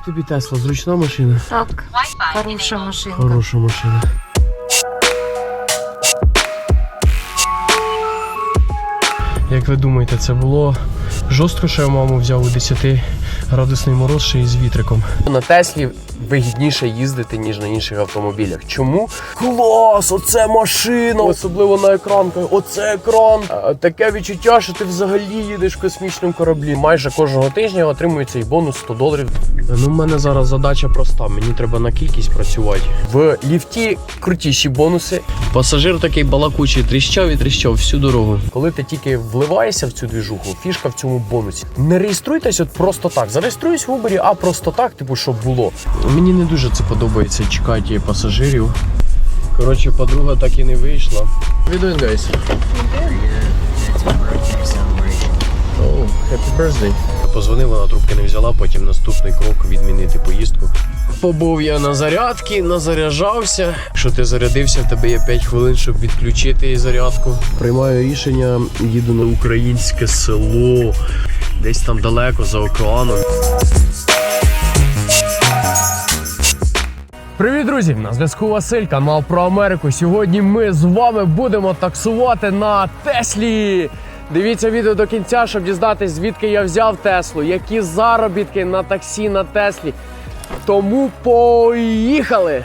Як тобі Тесла? Зручна машина? Так, хороша машинка. Хороша машина. Як ви думаєте, це було жорстко, що я маму взяв у 10 градусний мороз ще й з вітриком? На Теслі вигідніше їздити, ніж на інших автомобілях. Чому? Клас! Оце машина! Особливо на екранках. Оце екран! Таке відчуття, що ти взагалі їдеш в космічному кораблі. Майже кожного тижня отримую цей бонус 100 доларів. Ну, в мене зараз задача проста. Мені треба на кількість працювати. В ліфті крутіші бонуси. Пасажир такий балакучий, тріщав і тріщав всю дорогу. Коли ти тільки вливаєшся в цю двіжуху, фішка в цьому бонусі. Не реєструйтесь от просто так. Зареєструюсь в Uber, а просто так, типу, щоб було. Мені не дуже це подобається чекати пасажирів. Коротше, подруга так і не вийшла. How you doing, guys? Oh, happy birthday. Позвонив, вона трубки не взяла, потім наступний крок відмінити поїздку. Побув я на зарядці, назаряджався. Якщо ти зарядився, в тебе є 5 хвилин, щоб відключити зарядку. Приймаю рішення, їду на українське село, десь там далеко за океаном. Привіт, друзі! На зв'язку Василь, канал про Америку. Сьогодні ми з вами будемо таксувати на Теслі. Дивіться відео до кінця, щоб дізнатися, звідки я взяв Теслу, які заробітки на таксі на Теслі. Тому поїхали!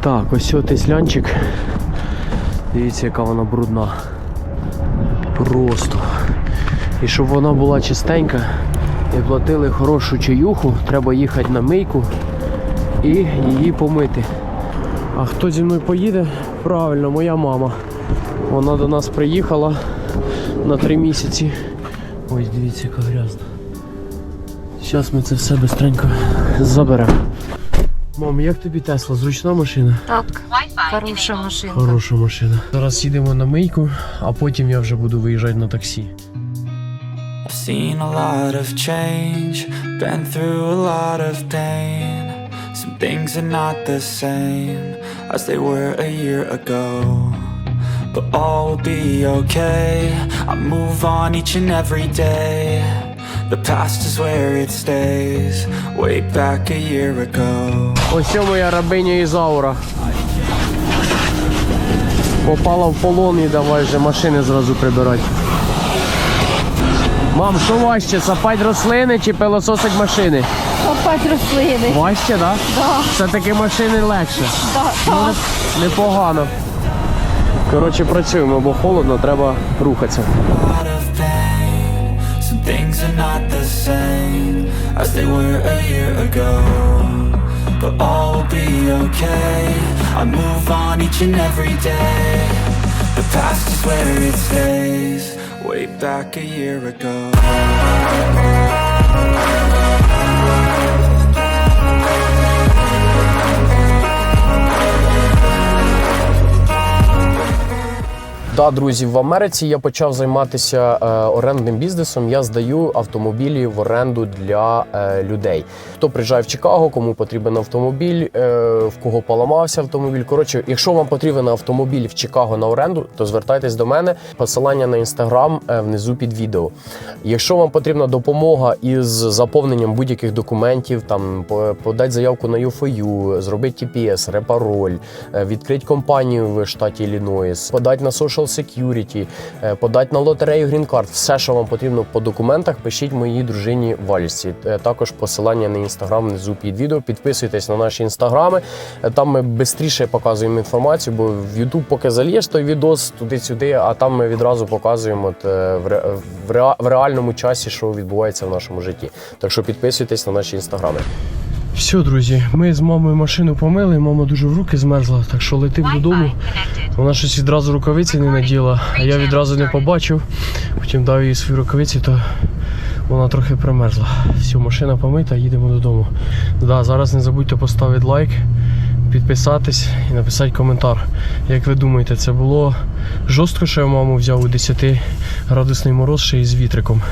Так, ось о теслянчик. Дивіться, яка вона брудна. Просто. І щоб вона була чистенька і платили хорошу чаюху, треба їхати на мийку і її помити. А хто зі мною поїде? Правильно, моя мама. Вона до нас приїхала на три місяці. Ось дивіться, яка грязна. Зараз ми це все бистренько заберемо. Мам, як тобі Тесла? Зручна машина? Так, хороша машинка. Хороша машина. Зараз їдемо на мийку, а потім я вже буду виїжджати на таксі. I've seen a lot of change, been through a lot of pain. Some things are not the same as they were a year ago. But all will be okay. I move on each and every day. The past is where it stays, way back a year ago. Ось це моя рабиня Ізаура. Попала в полон і давай вже машини зразу прибирати. Мам, що важче, сапать рослини чи пилососить машини? Копать рослини. Важче, так? Да? Да, Все-таки машини легше. да, Ну, так. не- непогано. Коротше, працюємо, бо холодно, треба рухатися. But all will be okay. I move on each and every day. The past is where it stays, way back a year ago. Да, друзі, в Америці я почав займатися е, орендним бізнесом. Я здаю автомобілі в оренду для е, людей. Хто приїжджає в Чикаго, кому потрібен автомобіль, е, в кого поламався автомобіль. Коротше, якщо вам потрібен автомобіль в Чикаго на оренду, то звертайтесь до мене. Посилання на інстаграм внизу під відео. Якщо вам потрібна допомога із заповненням будь-яких документів, там подати заявку на UFOU, зробити TPS, репароль, відкрити компанію в штаті Іллінойс, подати на Social Security, е, подати на лотерею Green Card, все, що вам потрібно по документах, пишіть моїй дружині Вальсі. Е, Також посилання на інстаграм внизу під відео. Підписуйтесь на наші інстаграми. Е, Там ми швидше показуємо інформацію, бо в YouTube поки зальєш той відос туди-сюди, а там ми відразу показуємо в реальному часі, що відбувається в нашому житті. Так що підписуйтесь на наші інстаграми. Все, друзі, ми з мамою машину помили, мама дуже в руки змерзла, так що летив додому. Вона щось відразу рукавиці не наділа, а я відразу не побачив. Потім дав їй свої рукавиці, то вона трохи примерзла. Все, машина помита, їдемо додому. Да, зараз не забудьте поставити лайк, підписатись і написати коментар. Як ви думаєте, це було жорстко, що я маму взяв у 10 градусний мороз ще й з вітриком.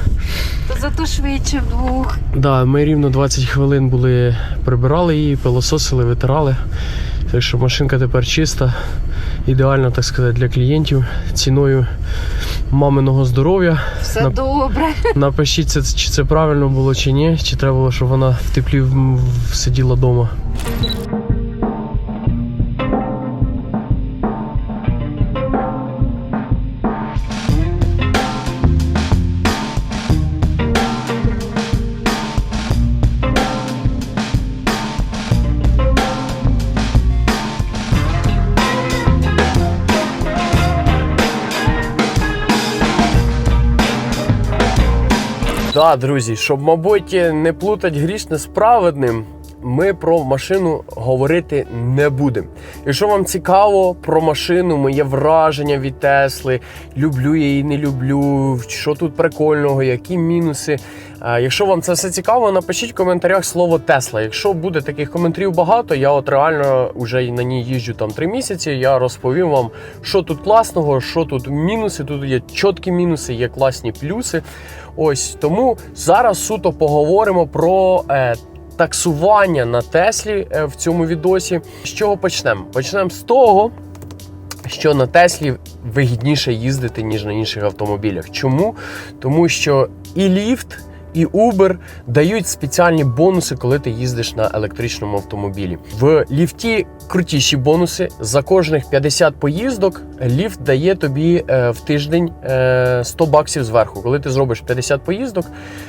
Зато швидше вдвох. Да, ми рівно 20 хвилин були, прибирали її, пилососили, витирали. Так що машинка тепер чиста, ідеальна, так сказати, для клієнтів. Ціною маминого здоров'я. Все На- добре. Напишіть, це, чи це правильно було чи ні, чи треба було, щоб вона в теплі сиділа вдома. Друзі, щоб, мабуть, не плутать грішне з праведним, ми про машину говорити не будемо. Якщо вам цікаво про машину, моє враження від Тесли, люблю я її, не люблю, що тут прикольного, які мінуси. Е, Якщо вам це все цікаво, напишіть в коментарях слово Тесла. Якщо буде таких коментарів багато, я от реально вже на ній їжджу там три місяці. Я розповім вам, що тут класного, що тут мінуси. Тут є чіткі мінуси, є класні плюси. Ось тому зараз суто поговоримо про е, таксування на Теслі е, в цьому відосі. З чого почнемо? Почнемо з того. Що на Теслі вигідніше їздити, ніж на інших автомобілях. Чому? Тому що і ліфт, і Uber дають спеціальні бонуси, коли ти їздиш на електричному автомобілі. В ліфті крутіші бонуси. За кожних 50 поїздок ліфт дає тобі е, в тиждень е, 100 баксів зверху. Коли ти зробиш 50 поїздок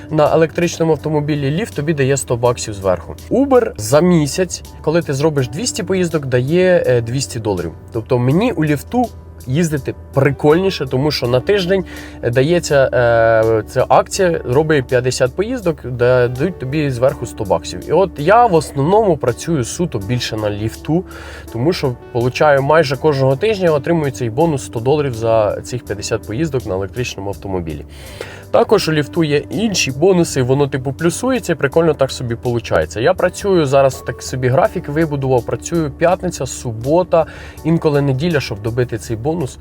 на електричному автомобілі, ліфт тобі дає 100 баксів зверху. Uber за місяць, коли ти зробиш 200 поїздок, дає е, 200 доларів. Тобто мені у ліфту. Їздити прикольніше, тому що на тиждень дається е, ця акція, роби 50 поїздок, дадуть тобі зверху 100 баксів. І от я в основному працюю суто більше на ліфту, тому що получаю майже кожного тижня отримую цей бонус 100 доларів за цих 50 поїздок на електричному автомобілі. Також у ліфту є інші бонуси, воно типу плюсується прикольно так собі виходить. Я працюю зараз так собі графік вибудував. Працюю п'ятниця, субота, інколи неділя, щоб добити цей бонус.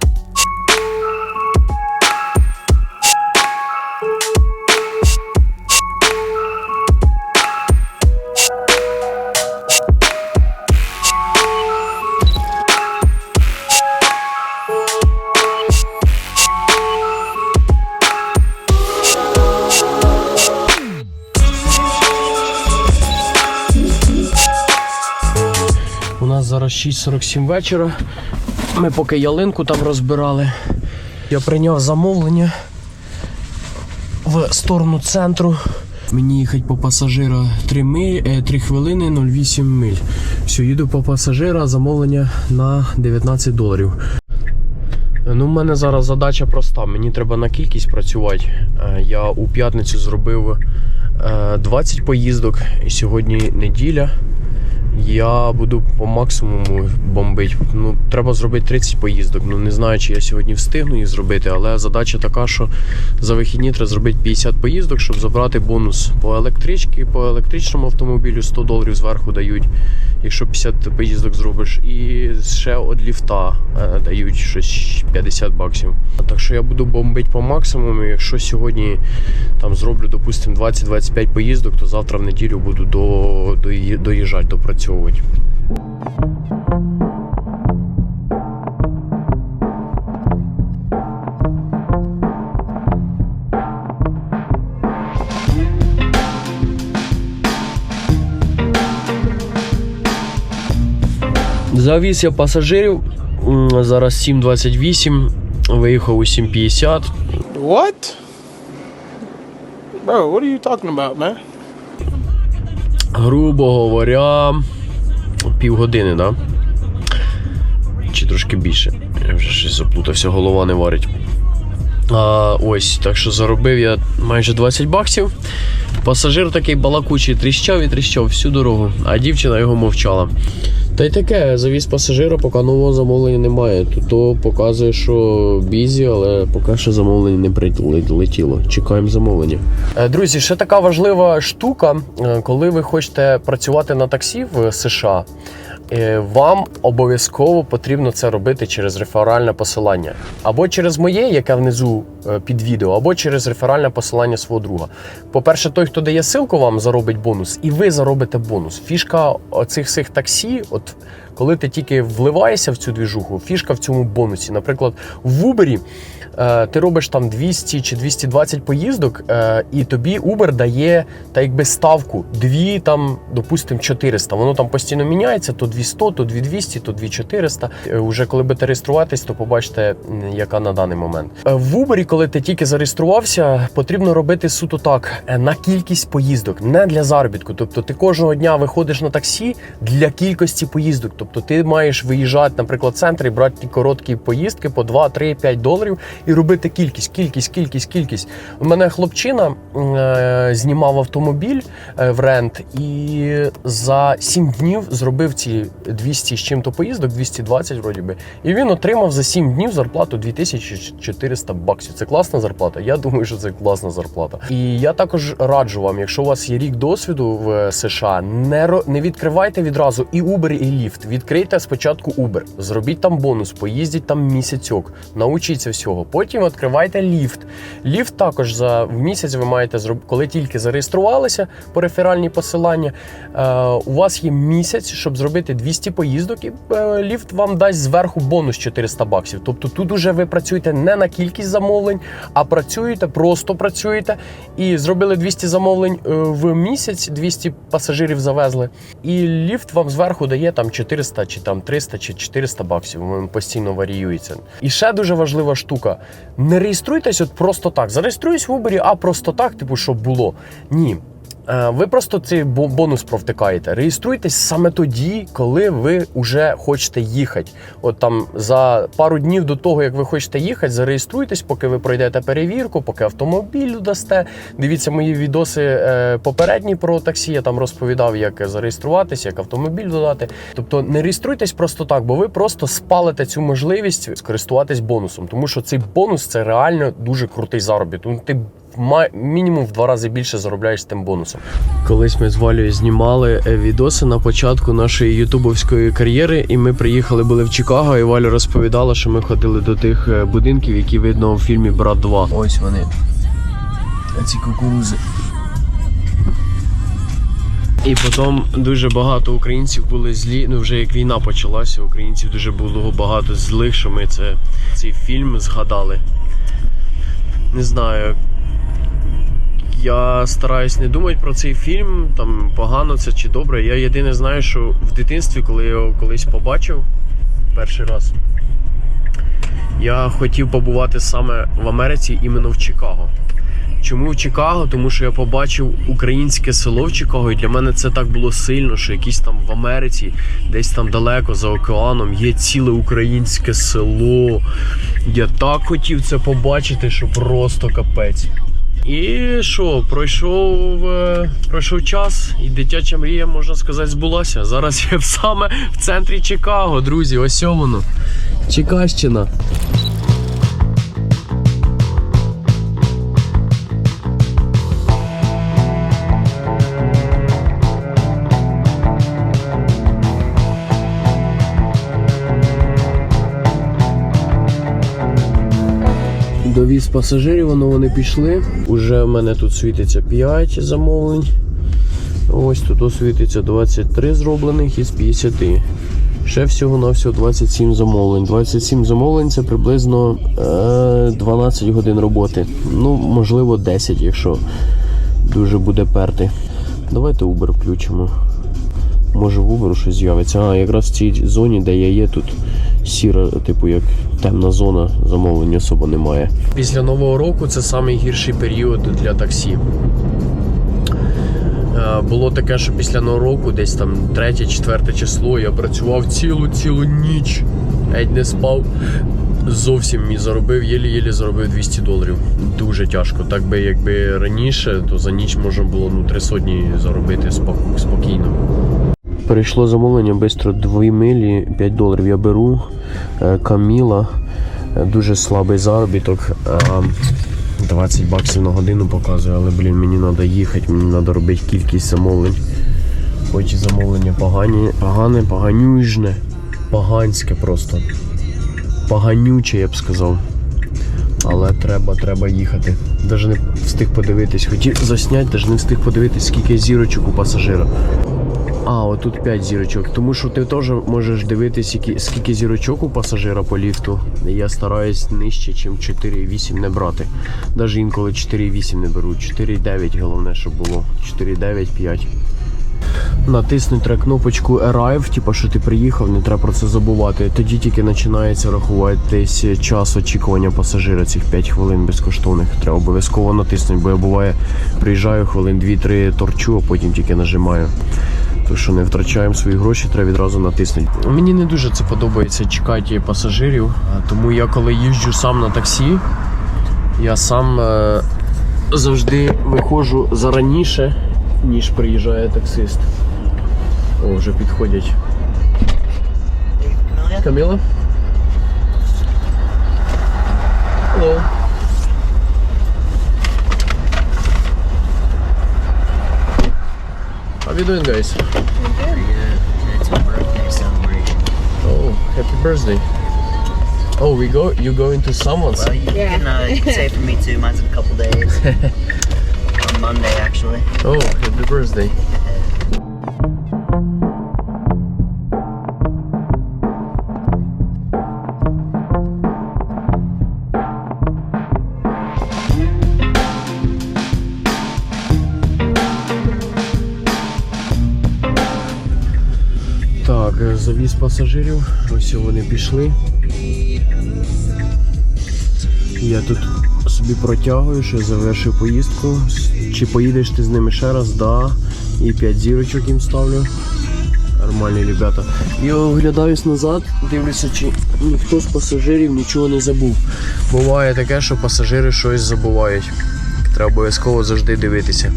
6.47 вечора. Ми поки ялинку там розбирали. Я прийняв замовлення в сторону центру. Мені їхати по пасажира 3, миль, 3 хвилини 08 миль. Все, їду по пасажира, замовлення на 19 доларів. Ну, у мене зараз задача проста. Мені треба на кількість працювати. Е, Я у п'ятницю зробив е, 20 поїздок, і сьогодні неділя. Я буду по максимуму бомбити. Ну, треба зробити 30 поїздок. Ну не знаю, чи я сьогодні встигну їх зробити, але задача така, що за вихідні треба зробити 50 поїздок, щоб забрати бонус по електричці, по електричному автомобілю 100 доларів зверху дають, якщо 50 поїздок зробиш. І ще від ліфта е, дають щось 50 баксів. Так що я буду бомбити по максимуму. Якщо сьогодні там зроблю, допустимо, 20-25 поїздок, то завтра в неділю буду до, до, доїжджати, допрацьовувати. Завіз я пасажирів. Зараз 7.28, виїхав у 7.50. What? Bro, what are you talking about, man? Грубо говоря, півгодини, да? Чи трошки більше. Я вже щось заплутався, голова не варить. А, ось, так що заробив я майже 20 баксів. Пасажир такий балакучий, тріщав і тріщав всю дорогу, а дівчина його мовчала. Та й таке, завіз пасажира, поки нового замовлення немає. То показує, що бізі, але поки що замовлення не прилетіло. Чекаємо замовлення. Е, Друзі, ще така важлива штука, е, коли ви хочете працювати на таксі в США. Е, Вам обов'язково потрібно це робити через реферальне посилання. Або через моє, яке внизу е, під відео, або через реферальне посилання свого друга. По-перше, той, хто дає ссылку, вам заробить бонус, і ви заробите бонус. Фішка оцих всіх таксі, от коли ти тільки вливаєшся в цю двіжуху, фішка в цьому бонусі. Наприклад, в Uber ти робиш там 200 чи 220 поїздок, е, і тобі Uber дає та якби ставку дві там, допустимо, 400. Воно там постійно міняється, то 200, то 2200, то 2400. Е, Уже коли будете реєструватись, то побачите, яка на даний момент. Е, В Uber, коли ти тільки зареєструвався, потрібно робити суто так е, на кількість поїздок, не для заробітку. Тобто ти кожного дня виходиш на таксі для кількості поїздок. Тобто ти маєш виїжджати, наприклад, центр і брати короткі поїздки по 2, 3, 5 доларів і робити кількість, кількість, кількість, кількість. У мене хлопчина е, знімав автомобіль е, в рент і за 7 днів зробив ці 200 з чим-то поїздок, 220 вроді би. І він отримав за 7 днів зарплату 2400 баксів. Це класна зарплата. Я думаю, що це класна зарплата. І я також раджу вам, якщо у вас є рік досвіду в США, не не відкривайте відразу і Uber, і Lyft. Відкрийте спочатку Uber, зробіть там бонус, поїздіть там місяцьок, научіться всього. Потім відкривайте Lyft. Lyft також за в місяць ви маєте зробити, коли тільки зареєструвалися по реферальні посилання. Е, у вас є місяць, щоб зробити 200 поїздок, і е, ліфт вам дасть зверху бонус 400 баксів. Тобто тут уже ви працюєте не на кількість замовлень, а працюєте, просто працюєте і зробили 200 замовлень е, в місяць, 200 пасажирів завезли. І ліфт вам зверху дає там 400 чи там 300 чи 400 баксів. Він постійно варіюється. І ще дуже важлива штука: не реєструйтесь от просто так. Зареєструюсь в Uber, а просто так, типу, щоб було. Ні. Е, Ви просто цей бонус провтикаєте. Реєструйтесь саме тоді, коли ви вже хочете їхати. От там за пару днів до того, як ви хочете їхати, зареєструйтесь, поки ви пройдете перевірку, поки автомобіль дасте. Дивіться мої відоси е, попередні про таксі. Я там розповідав, як зареєструватися, як автомобіль додати. Тобто не реєструйтесь просто так, бо ви просто спалите цю можливість скористуватись бонусом, тому що цей бонус це реально дуже крутий заробіт. Ну, Ти мінімум в два рази більше заробляєш з тим бонусом. Колись ми з Валею знімали е, відоси на початку нашої ютубовської кар'єри, і ми приїхали були в Чикаго, і Валя розповідала, що ми ходили до тих е, будинків, які видно у фільмі Брат 2. Ось вони. Ці кукурузи. І потім дуже багато українців були злі. Ну вже як війна почалася, українців дуже було багато злих, що ми це, цей фільм згадали. Не знаю. Я стараюсь не думати про цей фільм, там погано це чи добре. Я єдине знаю, що в дитинстві, коли я його колись побачив перший раз, я хотів побувати саме в Америці, іменно в Чикаго. Чому в Чикаго? Тому що я побачив українське село в Чикаго, і для мене це так було сильно, що якісь там в Америці, десь там далеко за океаном, є ціле українське село. Я так хотів це побачити, що просто капець. І що, пройшов, е, пройшов час, і дитяча мрія, можна сказати, збулася. Зараз я саме в центрі Чикаго, друзі. Ось воно. Чикащина. Пасажирів, воно вони пішли. Уже в мене тут світиться 5 замовлень. Ось тут ось світиться 23 зроблених із 50. Ще всього на всього 27 замовлень. 27 замовлень це приблизно е, 12 годин роботи. Ну, можливо, 10, якщо дуже буде перти. Давайте Uber включимо. Може в Uber щось з'явиться. А, якраз в цій зоні, де я є, тут сіра, типу як темна зона, замовлень особо немає. Після нового року це найгірший період для таксі. Е, Було таке, що після нового року, десь там 3-4 число, я працював цілу-цілу ніч, геть не спав. Зовсім і заробив, єлі-єлі заробив 200 доларів. Дуже тяжко. Так би якби раніше, то за ніч можна було ну, три сотні заробити спокійно. Перейшло замовлення швидко 2 милі, 5 доларів я беру. Е, Каміла, е, дуже слабий заробіток. Е, 20 баксів на годину показує, але блін, мені треба їхати, мені треба робити кількість замовлень. Хоч і замовлення погані, погане, поганюжне, поганське просто. Поганюче, я б сказав. Але треба, треба їхати. Даже не встиг подивитись. Хотів засняти, навіть не встиг подивитись, скільки зірочок у пасажира. А, отут 5 зірочок. Тому що ти теж можеш дивитись, які, скільки зірочок у пасажира по ліфту. Я стараюсь нижче, ніж 4,8 не брати. Навіть інколи 4,8 не беру. 4,9 головне, щоб було. 4,9, 5. Натиснуть треба кнопочку Arrive, типу, що ти приїхав, не треба про це забувати. Тоді тільки починається рахуватись час очікування пасажира цих 5 хвилин безкоштовних. Треба обов'язково натиснути, бо я буває приїжджаю хвилин 2-3 торчу, а потім тільки нажимаю. То що не втрачаємо свої гроші, треба відразу натиснути. Мені не дуже це подобається чекати пасажирів, тому я коли їжджу сам на таксі, я сам е, завжди виходжу зараніше, ніж приїжджає таксист. О, вже підходять. Каміла? Hello. You doing, guys? It's a birthday celebration. Oh, happy birthday. Oh, we go. You going to someone's? Well, you, can, uh, say for me too. Mine's in a couple days. On Monday, actually. Oh, happy birthday. Завіз пасажирів. Ось вони пішли. Я тут собі протягую, що я завершив поїздку. Чи поїдеш ти з ними ще раз? Да. І 5 зірочок їм ставлю. Нормальні ребята. І оглядаюсь назад, дивлюся, чи ніхто з пасажирів нічого не забув. Буває таке, що пасажири щось забувають. Треба обов'язково завжди дивитися.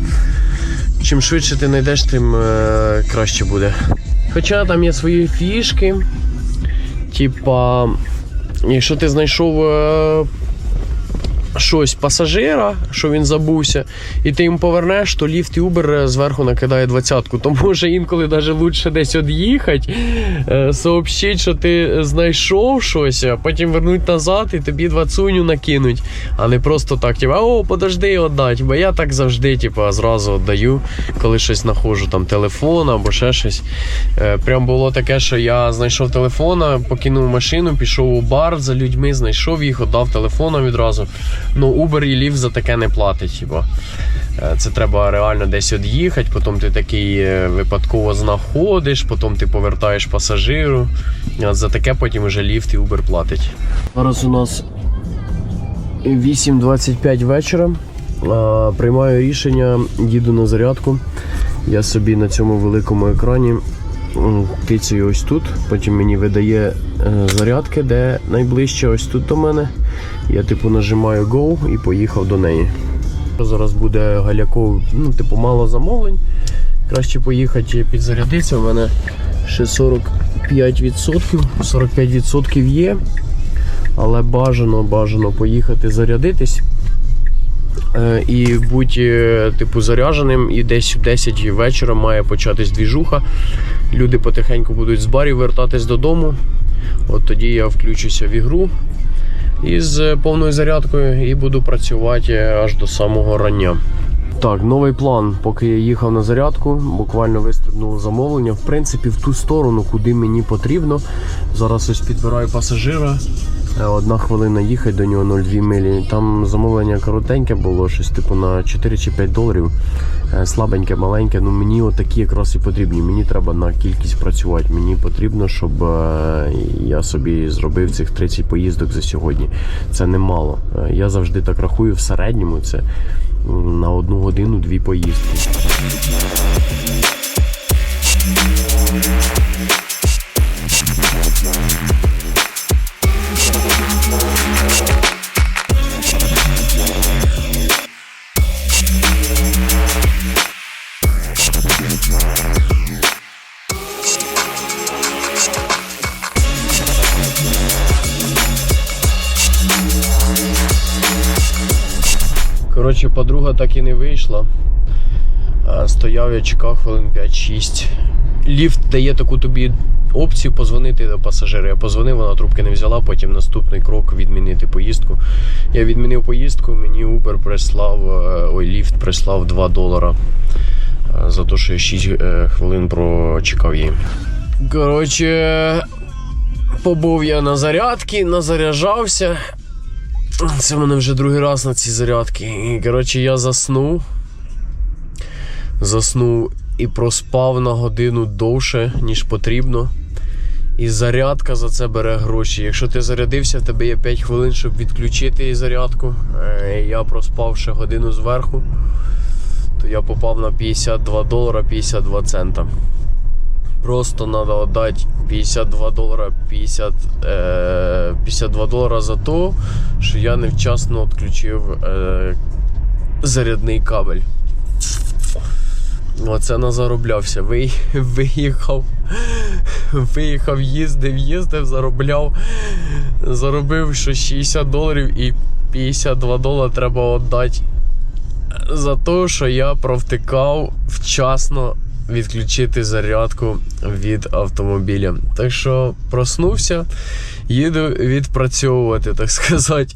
Чим швидше ти знайдеш, тим е, краще буде. Хоча там є свої фішки. Типа, якщо ти знайшов е, щось пасажира, що він забувся, і ти їм повернеш, то ліфт і Uber зверху накидає двадцятку. То може інколи навіть лучше десь від'їхати, е, сообщить, що ти знайшов щось, а потім вернуть назад і тобі двадцуню накинуть. А не просто так, типу, о, подожди віддать. Бо я так завжди, типу, зразу віддаю, коли щось знаходжу, там телефон або ще щось. Е, Прям було таке, що я знайшов телефона, покинув машину, пішов у бар за людьми, знайшов їх, віддав телефоном відразу. Ну, Uber і Lyft за таке не платить. Типу. Е, Це треба реально десь від'їхати, потім ти такий е, випадково знаходиш, потім ти повертаєш пасажиру. А За таке потім вже Lyft і Uber платить. Зараз у нас 8.25 вечора. Приймаю рішення, їду на зарядку. Я собі на цьому великому екрані м, тицюю ось тут. Потім мені видає е, зарядки, де найближче ось тут до мене. Я типу нажимаю Go і поїхав до неї. Зараз буде галяков, ну, типу, мало замовлень. Краще поїхати підзарядитися. У мене ще 45%. 45% є. Але бажано, бажано поїхати зарядитись. Е, І будь е, типу зарядженим, і десь в 10 вечора має початись двіжуха. Люди потихеньку будуть з барів вертатись додому. От тоді я включуся в ігру із е, повною зарядкою і буду працювати аж до самого рання. Так, новий план. Поки я їхав на зарядку, буквально вистрибнуло замовлення. В принципі, в ту сторону, куди мені потрібно. Зараз ось підбираю пасажира. Е, Одна хвилина їхати до нього 0,2 милі. Там замовлення коротеньке було, щось типу на 4 чи 5 доларів. Е, Слабеньке, маленьке. Ну мені отакі якраз і потрібні. Мені треба на кількість працювати. Мені потрібно, щоб е, я собі зробив цих 30 поїздок за сьогодні. Це немало. Я завжди так рахую в середньому. Це на одну годину дві поїздки. Коротше, подруга так і не вийшла. Стояв я чекав хвилин 5-6. Ліфт дає таку тобі опцію позвонити до пасажира. Я позвонив, вона трубки не взяла, потім наступний крок відмінити поїздку. Я відмінив поїздку, мені Uber прислав, е, ой, ліфт прислав 2 долара за те, що я 6 е, хвилин прочекав її. Коротше, побув я на зарядці, назаряджався. Це в мене вже другий раз на цій зарядці. І коротше, я заснув. Заснув і проспав на годину довше, ніж потрібно. І зарядка за це бере гроші. Якщо ти зарядився, в тебе є 5 хвилин, щоб відключити зарядку. Е, Я проспав ще годину зверху, то я попав на 52 долара 52 цента. Просто треба віддати 52 долара 50, е, 52 долара за те, що я невчасно відключив е, зарядний кабель. Оце назароблявся. Ви, виїхав, виїхав, їздив, їздив, заробляв. Заробив що 60 доларів і 52 долари треба віддати за те, що я провтикав вчасно відключити зарядку від автомобіля. Так що проснувся, їду відпрацьовувати, так сказати.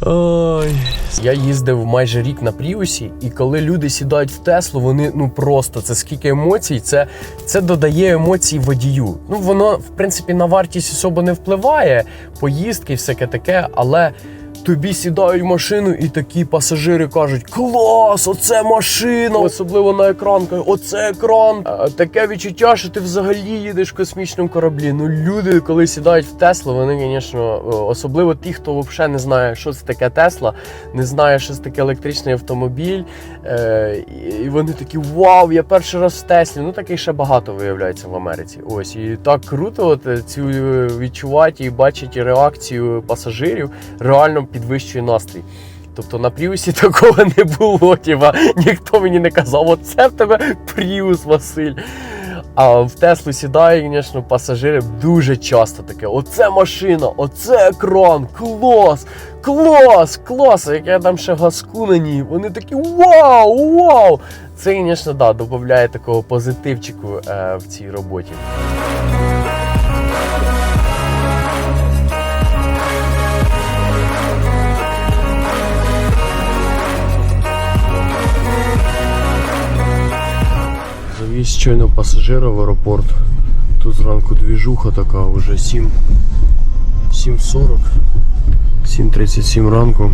Ой. Я їздив майже рік на Пріусі, і коли люди сідають в Теслу, вони ну просто це скільки емоцій, це, це додає емоцій водію. Ну воно в принципі на вартість особо не впливає, поїздки і всяке таке, але. Тобі сідають в машину, і такі пасажири кажуть: Клас, оце машина! Особливо на екран оце екран. Таке відчуття, що ти взагалі їдеш в космічному кораблі. Ну, люди, коли сідають в Теслу, вони, звісно, особливо ті, хто взагалі не знає, що це таке Тесла, не знає, що це таке електричний автомобіль. Е, і вони такі: Вау, я перший раз в Теслі. Ну таких ще багато виявляється в Америці. Ось і так круто, от е, цю е, відчувати і бачити реакцію пасажирів. Реально підвищує настрій. Тобто на Пріусі такого не було. Тіва. Ніхто мені не казав, оце в тебе Пріус, Василь. А в Теслу сідає, звісно, пасажири дуже часто таке: оце машина, оце екран, клас, клас, клас. Як я там ще газку на ній, вони такі вау, вау! Це, звісно, да, додає такого позитивчику е, в цій роботі. Завіз щойно пасажира в аеропорт. Тут зранку двіжуха така, вже 7. 7.40. 7.37 ранку.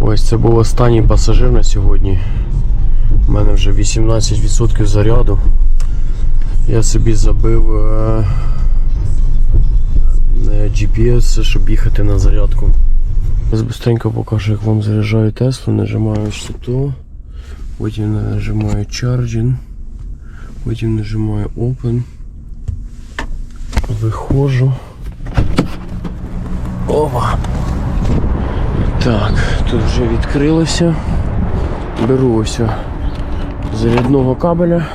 Ось це був останній пасажир на сьогодні. У мене вже 18% заряду. Я собі забив е, е, GPS, щоб їхати на зарядку. Зараз быстренько покажу, як вам заряджаю Теслу, нажимаю сюди. Потім нажимаю Charging. Потім нажимаю Open. Виходжу. Опа. Так, тут вже відкрилося. Беру ось зарядного кабеля.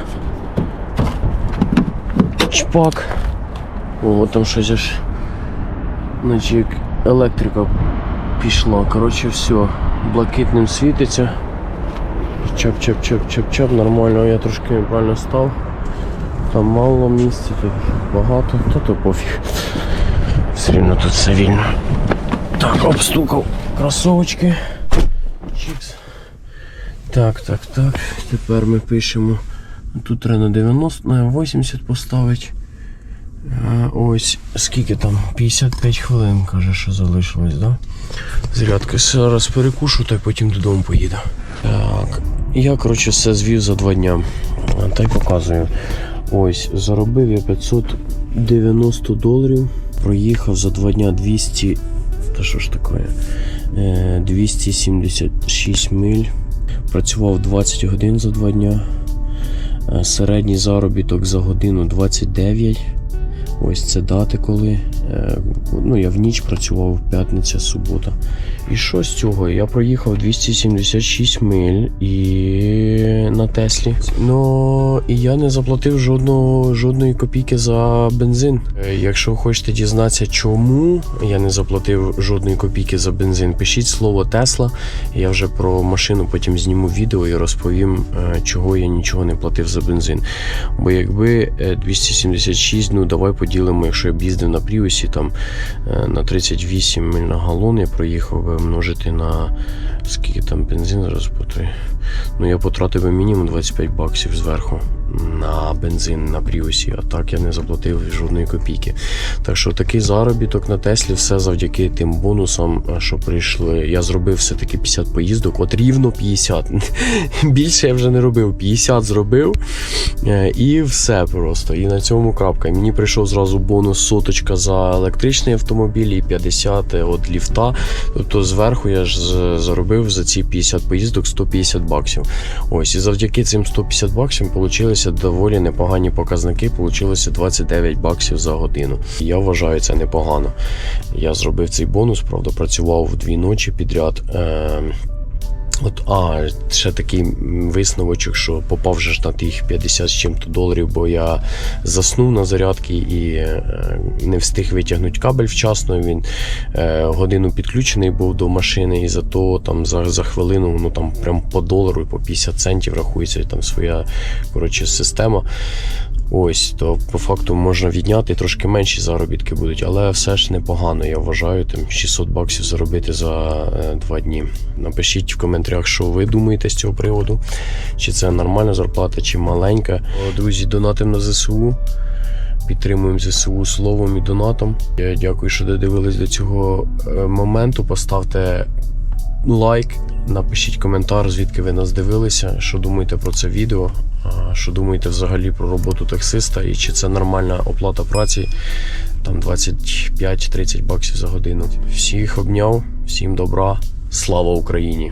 Чпак. О, там щось аж наче електрика пішла. Коротше, все. Блакитним світиться. Чап-чап-чап-чап-чап, нормально, я трошки неправильно став. Там мало місця, тут багато, та то пофіг. Все рівно тут все вільно. Так, обстукав кросовочки. Чікс. Так, так, так. Тепер ми пишемо. Тут треба на 90, на 80 поставити. Ось скільки там? 55 хвилин, каже, що залишилось, да? Зарядка. Зараз перекушу, та й потім додому поїду. Так. Я, коротше, все звів за два дня. Та й показую. Ось, заробив я 590 доларів. Проїхав за два дня 200. Та що ж таке? Е, 276 миль. Працював 20 годин за два дня. Е, Середній заробіток за годину 29. Ось це дати коли. Е, Ну, я в ніч працював п'ятниця, субота. І що з цього? Я проїхав 276 миль і на Теслі. Ну і я не заплатив жодного, жодної копійки за бензин. Е, Якщо хочете дізнатися, чому я не заплатив жодної копійки за бензин, пишіть слово Тесла. Я вже про машину потім зніму відео і розповім, е, чого я нічого не платив за бензин. Бо якби е, 276, ну давай поділимо, якщо я б їздив на Пріусі там е, на 38 миль на галон, я проїхав множити на Скільки там бензин потратив? Ну я потратив мінімум 25 баксів зверху на бензин на пріусі, а так я не заплатив жодної копійки. Так що такий заробіток на Теслі, все завдяки тим бонусам, е, що прийшли. Я зробив все-таки 50 поїздок, от рівно 50. Більше я вже не робив. 50 зробив е, і все просто. І на цьому крапка. Мені прийшов зразу бонус соточка за електричний автомобіль і 50 від ліфта. Тобто зверху я ж з- заробив за ці 50 поїздок 150 баксів. Ось, і завдяки цим 150 баксів получилися доволі непогані показники. Получилося 29 баксів за годину. Я вважаю це непогано. Я зробив цей бонус, правда, працював в дві ночі підряд. Е- От, а, ще такий висновочок, що попав же ж на тих 50 з чим-то доларів, бо я заснув на зарядці і е, не встиг витягнути кабель вчасно. Він е, годину підключений був до машини, і зато там за, за хвилину ну, там прям по долару і по 50 центів рахується там своя коротше, система. Ось, то по факту можна відняти, трошки менші заробітки будуть, але все ж непогано, я вважаю, там 600 баксів заробити за е, два дні. Напишіть в коментарях, що ви думаєте з цього приводу. Чи це нормальна зарплата, чи маленька. Друзі, донатимо на ЗСУ. Підтримуємо ЗСУ словом і донатом. Я дякую, що додивились до цього е, моменту. Поставте лайк, напишіть коментар, звідки ви нас дивилися, що думаєте про це відео, що думаєте взагалі про роботу таксиста і чи це нормальна оплата праці, там 25-30 баксів за годину. Всіх обняв, всім добра, Слава Україні!